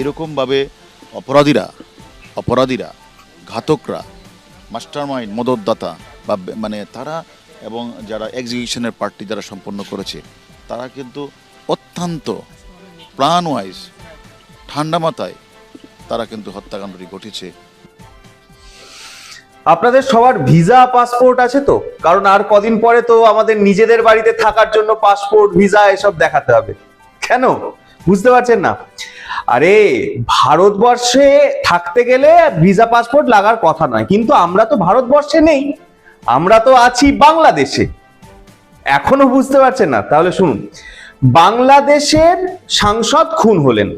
এরকমভাবে অপরাধীরা অপরাধীরা, ঘাতকরা, মাস্টারমাইন্ড, মদতদাতা বা মানে তারা এবং যারা এক্সিকিউশনের পার্টি যারা সম্পন্ন করেছে, তারা কিন্তু অত্যন্ত প্ল্যান ওয়াইজ ঠান্ডা মাথায় তারা কিন্তু হত্যাকাণ্ডটি ঘটেছে। আপনাদের সবার ভিসা, পাসপোর্ট আছে তো? কারণ আর কদিন পরে তো আমাদের নিজেদের বাড়িতে থাকার জন্য পাসপোর্ট, ভিসা এসব দেখাতে হবে। কেন? বুঝতে পারছেন না। আরে, ভারতবর্ষে থাকতে গেলে ভিসা পাসপোর্ট লাগার কথা নয়, কিন্তু আমরা তো ভারতবর্ষে নেই, আমরা তো আছি বাংলাদেশে। এখনও বুঝতে পারছেন না? তাহলে শুনুন, বাংলাদেশের সাংসদ খুন হলেন,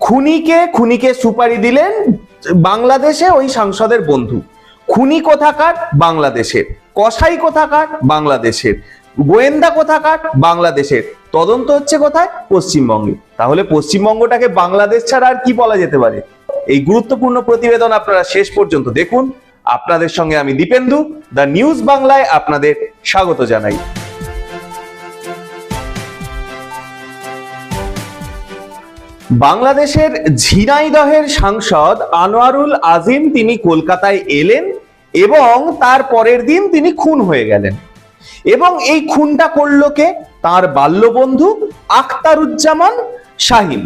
খুনিকে খুনিকে সুপারি দিলেন বাংলাদেশে ওই সাংসদের বন্ধু, খুনি কোথাকার বাংলাদেশের, কসাই কোথাকার বাংলাদেশের, গোয়েন্দা কোথাকার বাংলাদেশের। তদন্ত হচ্ছে কোথায়? পশ্চিমবঙ্গে। তাহলে পশ্চিমবঙ্গটাকে বাংলাদেশ ছাড়া আর কি বলা যেতে পারে? এই গুরুত্বপূর্ণ প্রতিবেদন আপনারা শেষ পর্যন্ত দেখুন। আপনাদের সঙ্গে আমি দীপেন্দু, দ্য নিউজ বাংলায় আপনাদের স্বাগত জানাই। বাংলাদেশের ঝিনাইদহের সাংসদ আনোয়ারুল আজিম, তিনি কলকাতায় এলেন এবং তার পরের দিন তিনি খুন হয়ে গেলেন। এবং এই খুনটা করল কে? তার বাল্যবন্ধু আখতারুজ্জামান শাহিন।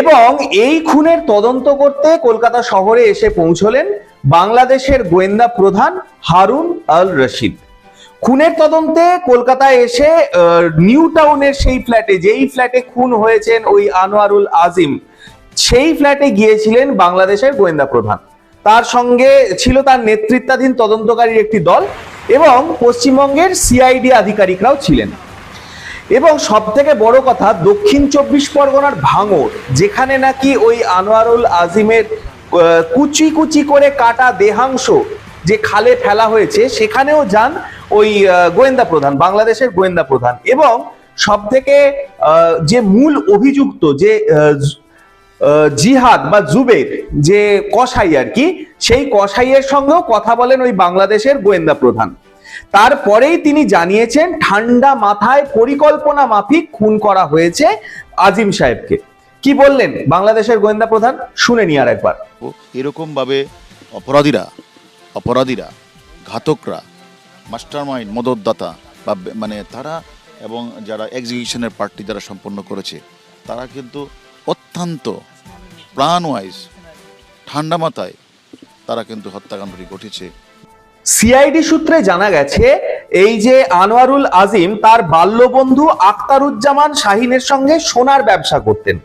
এবং এই খুনের তদন্ত করতে কলকাতা শহরে এসে পৌঁছলেন বাংলাদেশের গোয়েন্দা প্রধান হারুন আল রশিদ। খুনের তদন্তে কলকাতায় এসে নিউ টাউনের সেই ফ্ল্যাটে, যেই ফ্ল্যাটে খুন হয়েছেন ওই আনোয়ারুল আজিম, সেই ফ্ল্যাটে গিয়েছিলেন বাংলাদেশের গোয়েন্দা প্রধান। তার সঙ্গে ছিল তার নেতৃত্বাধীন তদন্তকারীর একটি দল এবং পশ্চিমবঙ্গের সিআইডি আধিকারিকরাও ছিলেন। এবং সব থেকে বড় কথা, দক্ষিণ চব্বিশ পরগনার ভাঙর যেখানে নাকি ওই আনোয়ারুল আজিমের কুচি কুচি করে কাটা দেহাংশ যে খালে ফেলা হয়েছে, সেখানেও যান ওই গোয়েন্দা প্রধান, বাংলাদেশের গোয়েন্দা প্রধান। এবং সব থেকে যে মূল অভিযুক্ত, যে জিহাদ বা জুবের যে কসাই আর কি, সেই কসাইয়ের সঙ্গেও কথা বলেন ওই বাংলাদেশের গোয়েন্দা প্রধান। তারপরেই তিনি জানিয়েছেন, ঠান্ডা মাথায় পরিকল্পনা মাফিক খুন করা হয়েছে আজিম সাহেবকে। কি বললেন বাংলাদেশের গোয়েন্দা প্রধান? শুনে নি আর একবার এরকমভাবে অপরাধীরা অপরাধীরা, ঘাতকরা, মাস্টারমাইন্ড, মদতদাতা বা মানে তারা এবং যারা এক্সিকিউশনের পার্টি যারা সম্পন্ন করেছে, তারা কিন্তু অত্যন্ত প্ল্যান ওয়াইজ ঠান্ডা মাথায় তারা কিন্তু হত্যাকাণ্ডটি ঘটেছে। সিআইডি সূত্রে জানা গেছে, এই যে আনোয়ারুল আজিম তার বাল্যবন্ধু আখতারুজ্জামান শাহিনের সঙ্গে সোনার ব্যবসা করতেন।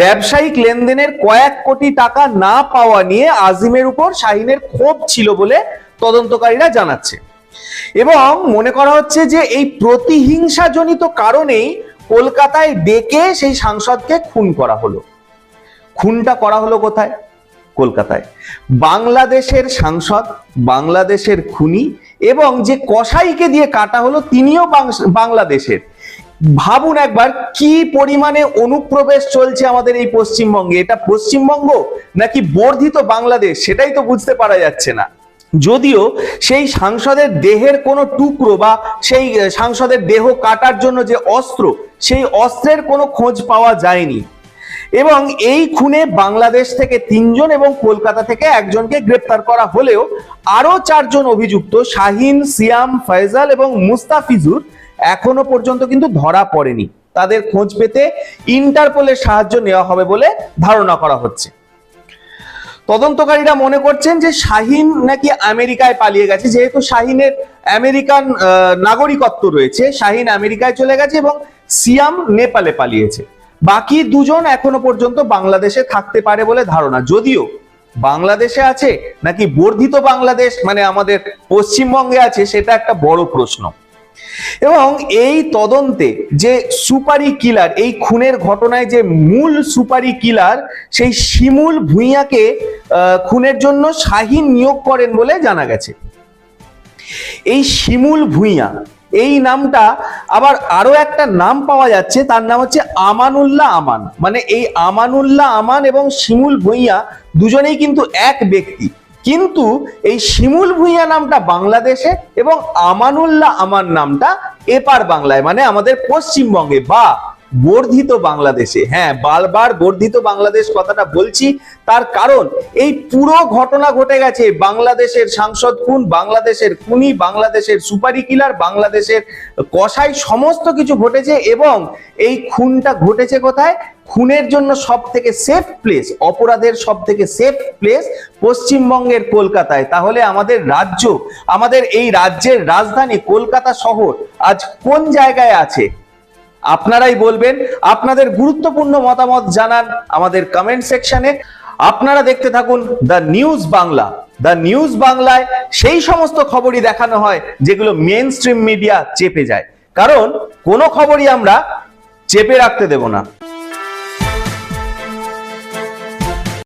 ব্যবসায়িক লেনদেনের কয়েক কোটি টাকা না পাওয়া নিয়ে আজিমের উপর শাহিনের ক্ষোভ ছিল বলে তদন্তকারীরা জানাচ্ছে। এবং মনে করা হচ্ছে যে এই প্রতিহিংসাজনিত কারণেই কলকাতায় ডেকে সেই সাংসদকে খুন করা হলো। খুনটা করা হলো কোথায়? কলকাতায়। বাংলাদেশের সাংসদ, বাংলাদেশের খুনি এবং যে কসাইকে দিয়ে কাটা হলো তিনিও বাংলাদেশের। ভাবুন একবার, কি পরিমাণে অনুপ্রবেশ চলছে আমাদের এই পশ্চিমবঙ্গে? এটা পশ্চিমবঙ্গ নাকি বর্ধিত বাংলাদেশ? সেটাই তো বুঝতে পারা যাচ্ছে না। যদিও সেই সাংসদের দেহের কোনো টুকরো বা সেই সাংসদের দেহ কাটার জন্য যে অস্ত্র, সেই অস্ত্রের কোনো খোঁজ পাওয়া যায়নি। এবং এই খুনে বাংলাদেশ থেকে তিনজন এবং কলকাতা থেকে একজনকে গ্রেপ্তার করা হলেও আরও চারজন অভিযুক্ত, শাহিন, সিয়াম ফয়জাল এবং মুস্তাফিজুর, এখনও পর্যন্ত কিন্তু ধরা পড়েনি। তাদের খোঁজ পেতে ইন্টারপোলের সাহায্য নেওয়া হবে বলে ধারণা করা হচ্ছে। তদন্তকারীরা মনে করছেন যে শাহিন নাকি আমেরিকায় পালিয়ে গেছে, যেহেতু শাহিনের আমেরিকান নাগরিকত্ব রয়েছে, শাহিন আমেরিকায় চলে গেছে এবং সিয়াম নেপালে পালিয়েছে। বাকি দুজন এখনও পর্যন্ত বাংলাদেশে থাকতে পারে বলে ধারণা। যদিও বাংলাদেশে আছে নাকি বর্ধিত বাংলাদেশ মানে আমাদের পশ্চিমবঙ্গে আছে, সেটা একটা বড় প্রশ্ন। এবং এই তদন্তে যে সুপারি কিলার, এই খুনের ঘটনায় যে মূল সুপারি কিলার, সেই শিমুল ভুঁইয়াকে খুনের জন্য শাহিন নিয়োগ করেন বলে জানা গেছে। এই শিমুল ভুঁইয়া এই নামটা আবার আরও একটা নাম পাওয়া যাচ্ছে, তার নাম হচ্ছে আমানুল্লাহ আমান। মানে এই আমানুল্লাহ আমান এবং শিমুল ভুঁইয়া দুজনেই কিন্তু এক ব্যক্তি। কিন্তু এই শিমুল ভূঁইয়া নামটা বাংলাদেশে এবং আমানুল্লাহ আমান নামটা এপার বাংলায় মানে আমাদের পশ্চিমবঙ্গে বা বর্ধিত বাংলাদেশে। হ্যাঁ বারবার বর্ধিত বাংলাদেশ কথাটা বলছি, তার কারণ এই পুরো ঘটনা ঘটে গেছে বাংলাদেশের সাংসদ খুন, বাংলাদেশের খুনি, বাংলাদেশের সুপারি কিলার, বাংলাদেশের কসাই, সমস্ত কিছু ঘটেছে এবং এই খুনটা ঘটেছে কোথায়? খুনের জন্য সব থেকে সেফ প্লেস অপরাধের সব থেকে সেফ প্লেস পশ্চিমবঙ্গের কলকাতায়। তাহলে আমাদের রাজ্য, আমাদের এই রাজ্যের রাজধানী কলকাতা শহর আজ কোন জায়গায় আছে? আপনারাই বলবেন, আপনাদের গুরুত্বপূর্ণ মতামত জানান আমাদের কমেন্ট সেকশনে আপনারা দেখতে থাকুন the news Bangla the news বাংলায় সেই সমস্ত খবরই দেখানো হয় যেগুলো মেন স্ট্রিম মিডিয়া চেপে যায়। কারণ কোনো খবরই আমরা চেপে রাখতে দেব না।